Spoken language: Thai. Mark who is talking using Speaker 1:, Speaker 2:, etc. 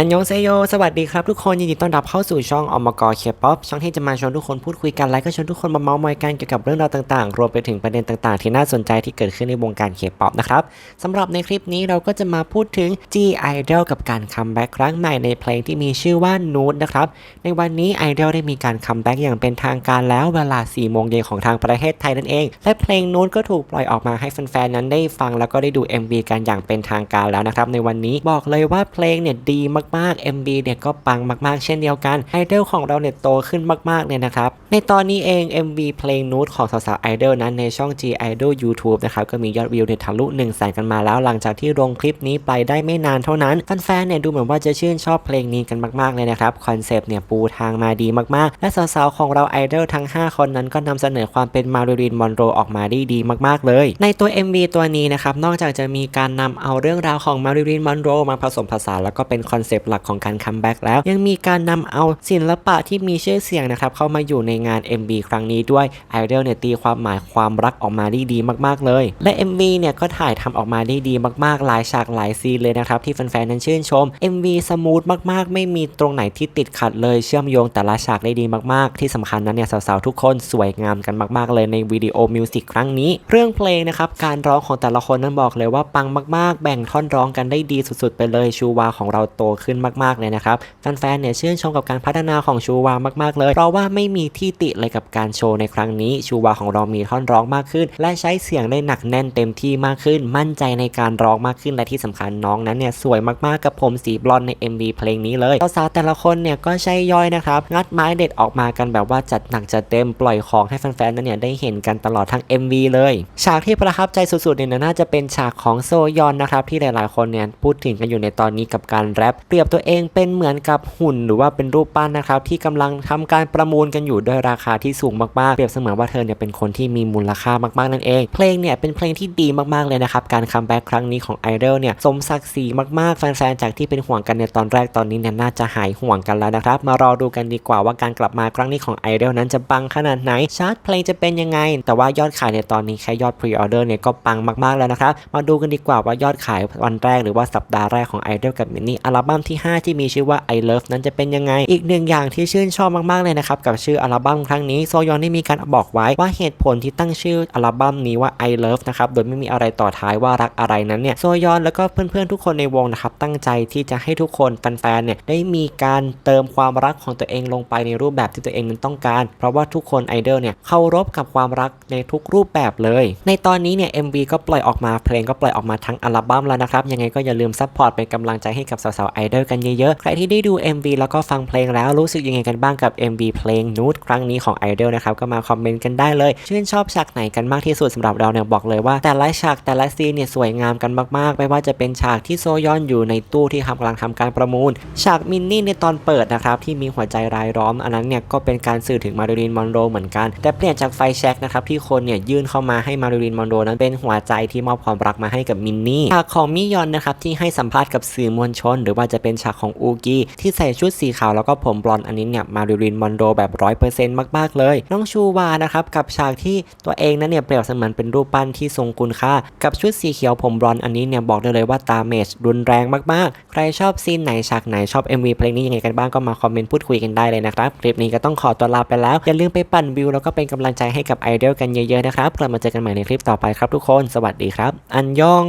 Speaker 1: อันยองเซโย สวัสดีครับทุกคนยินดีต้อนรับเข้าสู่ช่องอมกเคป๊อปช่องที่จะมาชวนทุกคนพูดคุยกัน และก็ชวนทุกคนมาเมาส์มอยกันเกี่ยวกับเรื่องราวต่างๆ รวมไปถึงประเด็นต่างๆ ที่น่าสนใจที่เกิดขึ้นในวงการเคป๊อปนะครับสำหรับในคลิปนี้เราก็จะมาพูดถึง G Idol กับการคัมแบ็กครั้งใหม่ในเพลงที่มีชื่อว่า Nude นะครับ ในวันนี้ Idol ได้มีการคัมแบ็กอย่างเป็นทางการแล้วเวลา 4 โมงเย็นของทางประเทศไทยนั่นเอง และเพลง Nude ก็ถูกปล่อยออกมาให้แฟนๆนั้นได้ฟังแล้วก็ได้ดู MV กันอย่างเป็นทางการแล้วนะครับในวันนี้บอกเลยว่าเพลงเนี่ยดีมากๆ MV เนี่ยก็ปังมากๆ เช่นเดียวกันไอดอลของเราเนี่ยโตขึ้นมากๆเลยนะครับ ในตอนนี้เอง MV เพลงนูดของสาวๆไอดอลนั้นในช่อง G Idol YouTube นะครับก็มียอดวิวเนี่ยทะลุ1 0 0 0 0แสนกันมาแล้ว หลังจากที่ลงคลิปนี้ไปได้ไม่นานเท่านั้นแฟนๆเนี่ยดูเหมือนว่าจะชื่นชอบเพลงนี้กันมากๆเลยนะครับคอนเซปต์เนี่ยปูทางมาดีมากๆ และสาวๆของเราไอดอลทั้ง 5 คนนั้นก็นำเสนอความเป็นมาริลีนมอนโรออกมาได้ดีมากๆเลย ในตัว MV ตัวนี้นะครับนอกจากจะมีการนำเอาเรื่องราวของมาริลีนมอนโรมาผสมผสานแล้วก็เป็นคอนเซปต์หลักของการคัมแบ็กแล้ว ยังมีการนำเอาศิลปะที่มีชื่อเสียงนะครับเข้ามาอยู่ในงาน MV ครั้งนี้ด้วยไอดลเนี่ยตีความหมายความรักออกมาได้ดีมากๆเลย และ MV เนี่ยก็ถ่ายทำออกมาได้ดีมากๆ หลายฉากหลายซีนเลยนะครับที่แฟนๆนั้นชื่นชม MV สมูทมากๆ ไม่มีตรงไหนที่ติดขัดเลยเชื่อมโยงแต่ละฉากได้ดีมากๆ ที่สำคัญนั้นเนี่ยสาวๆทุกคนสวยงามกันมากๆ เลยในวิดีโอมิวสิกครั้งนี้ เรื่องเพลงนะครับการร้องของแต่ละคนนั้นบอกเลยว่าปังมากๆ แบ่งท่อนร้องกันได้ดีสุดๆ ไปเลยชูวาของเราโตขึ้นมากๆเลยนะครับแฟนๆเนี่ยชื่นชมกับการพัฒนาของชูวามากๆเลย เพราะว่าไม่มีที่ติเลยกับการโชว์ในครั้งนี้ชูวาของเรามีท่อนร้องมากขึ้น และใช้เสียงได้หนักแน่นเต็มที่มากขึ้น มั่นใจในการร้องมากขึ้นและที่สำคัญน้องนั้นเนี่ยสวยมากๆกับผมสีบลอนใน MV เพลงนี้เลยสาวแต่ละคนเนี่ยก็ใช่ย่อยนะครับงัดไม้เด็ดออกมากันแบบว่าจัดหนักจัดเต็มปล่อยของให้แฟนๆนั้นเนี่ยได้เห็นกันตลอดทั้ง MV เลยฉากที่ประทับใจสุดๆเนี่ยน่าจะเป็นฉากของโซยอนนะครับที่หลายๆคนเนี่ยพูดถึงกันอยู่ในตอนนี้กับการแรปเปรียบตัวเองเป็นเหมือนกับหุ่นหรือว่าเป็นรูปปั้นนะครับที่กำลังทำการประมูลกันอยู่ด้วยราคาที่สูงมากๆเปรียบเสมือนว่าเธอเนี่ยเป็นคนที่มีมูลค่ามากๆนั่นเอง เพลงเนี่ยเป็นเพลงที่ดีมากๆเลยนะครับการคัมแบ็กครั้งนี้ของไอดอลเนี่ยสมศักดิ์ศรีมากๆแฟนๆจากที่เป็นห่วงกันในตอนแรกตอนนี้เนี่ยน่าจะหายห่วงกันแล้วนะครับ มารอดูกันดีกว่าว่าการกลับมาครั้งนี้ของไอดอลนั้นจะปังขนาดไหนชาร์ตเพลงจะเป็นยังไง แต่ว่ายอดขายในตอนนี้แค่ยอดพรีออเดอร์เนี่ยก็ปังมากๆแล้วนะครับมาดูกันดีกว่าว่ายอดขายวันแรกหรือว่าสัปดาห์แรกของไอดอลกับมินนี่อัลบั้มที่ 5 ที่มีชื่อว่า I Love นั้นจะเป็นยังไง อีกหนึ่งอย่างที่ชื่นชอบมากๆเลยนะครับกับชื่ออัลบั้มครั้งนี้โซยอนได้มีการบอกไว้ว่าเหตุผลที่ตั้งชื่ออัลบั้มนี้ว่า I Love นะครับโดยไม่มีอะไรต่อท้ายว่ารักอะไรนั้นเนี่ยโซยอนแล้วก็เพื่อนๆทุกคนในวงนะครับตั้งใจที่จะให้ทุกคนแฟนๆเนี่ยได้มีการเติมความรักของตัวเองลงไปในรูปแบบที่ตัวเองนั้นต้องการ เพราะว่าทุกคนไอดอลเนี่ยเคารพกับความรักในทุกรูปแบบเลย ในตอนนี้เนี่ย MV ก็ปล่อยออกมาเพลงก็ปล่อยออกมาทั้งอัลบั้มแล้วนะครับยังไงก็อย่าลืมซัพพอร์ตเป็นกำลังใจให้กับสาวๆไอดอลกันเยอะๆ ใครที่ได้ดู MV แล้วก็ฟังเพลงแล้วรู้สึกยังไงกันบ้างกับ MV เพลงนูดครั้งนี้ของไอดอลนะครับ ก็มาคอมเมนต์กันได้เลย ชื่นชอบฉากไหนกันมากที่สุดสำหรับเราเนี่ยบอกเลยว่า แต่ละฉากแต่ละซีนเนี่ยสวยงามกันมากๆ ไม่ว่าจะเป็นฉากที่โซยอนอยู่ในตู้ที่กำลังทำการประมูล ฉากมินนี่ในตอนเปิดนะครับที่มีหัวใจรายล้อม อันนั้นเนี่ยก็เป็นการสื่อถึงมาริลีนมอนโรเหมือนกัน แต่เปลี่ยนจากไฟแช็กนะครับที่คนเนี่ยยื่นเข้ามาให้มาริลีนมอนโรนั้นเป็นหัวใจที่มอบความรักมาให้กับมินนี่ฉากของมิยอนนะครับที่ให้สัมภาษณ์กับสื่อมวลชน หรือว่าจะเป็นฉากของอูกี้ที่ใส่ชุดสีขาวแล้วก็ผมบลอนด์อันนี้เนี่ยมาริลีนมอนโรแบบร้อยเปอร์เซ็นต์มากๆเลย น้องชูวานะครับกับฉากที่ตัวเองนั้นเนี่ยเปรียบเสมือนเป็นรูปปั้นที่ทรงคุณค่า กับชุดสีเขียวผมบลอนด์อันนี้เนี่ยบอกได้เลยว่าตาเมจรุนแรงมากๆ ใครชอบซีนไหนฉากไหนชอบ MV เพลงนี้ยังไงกันบ้างก็มาคอมเมนต์พูดคุยกันได้เลยนะครับคลิปนี้ก็ต้องขอตัวลาไปแล้วอย่าลืมไปปั่นวิวแล้วก็เป็นกำลังใจให้กับไอดอลกันเยอะๆนะครับกลับมาเจอกันใหม่ในคลิปต่อไปครับทุกคน สวัสดีครับ อันยอง